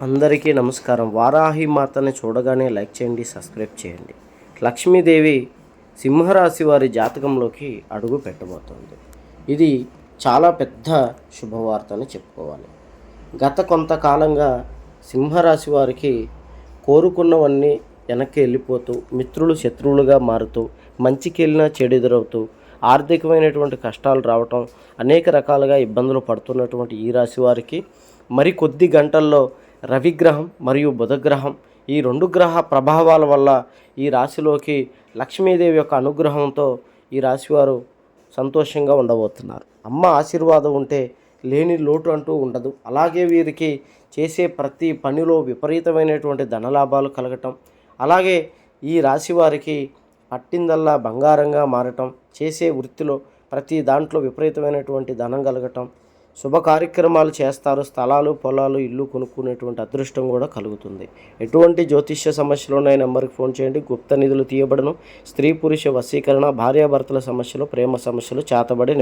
అందరికీ నమస్కారం. వారాహి మాతని చూడగానే లైక్ చేయండి సబ్స్క్రైబ్ చేయండి. లక్ష్మీదేవి సింహరాశి వారి జాతకంలోకి అడుగు పెట్టబోతోంది. ఇది చాలా పెద్ద శుభవార్త అని చెప్పుకోవాలి. గత కొంతకాలంగా సింహరాశి వారికి కోరుకున్నవన్నీ వెనక్కి వెళ్ళిపోతూ మిత్రులు శత్రువులుగా మారుతూ మంచికి వెళ్ళినా చెడు ఎదురవుతూ ఆర్థికమైనటువంటి కష్టాలు రావటం అనేక రకాలుగా ఇబ్బందులు పడుతున్నటువంటి ఈ రాశి వారికి మరి కొద్ది గంటల్లో రవిగ్రహం మరియు బుధగ్రహం. ఈ రెండు గ్రహ ప్రభావాల వల్ల ఈ రాశిలోకి లక్ష్మీదేవి యొక్క అనుగ్రహంతో ఈ రాశివారు సంతోషంగా ఉండబోతున్నారు. అమ్మ ఆశీర్వాదం ఉంటే లేని లోటు అంటూ ఉండదు. అలాగే వీరికి చేసే ప్రతి పనిలో విపరీతమైనటువంటి ధనలాభాలు కలగటం అలాగే ఈ రాశి వారికి పట్టిందల్లా బంగారంగా మారటం చేసే వృత్తిలో ప్రతి దాంట్లో విపరీతమైనటువంటి ధనం కలగటం శుభ కార్యక్రమాలు చేస్తారు స్థలాలు పొలాలు ఇల్లు కొనుక్కునేటువంటి అదృష్టం కూడా కలుగుతుంది. ఎటువంటి జ్యోతిష్య సమస్యలు ఉన్నాయి నెంబర్కి ఫోన్ చేయండి. గుప్త నిధులు తీయబడను. స్త్రీ పురుష వశీకరణ భార్యాభర్తల సమస్యలు ప్రేమ సమస్యలు చేతబడి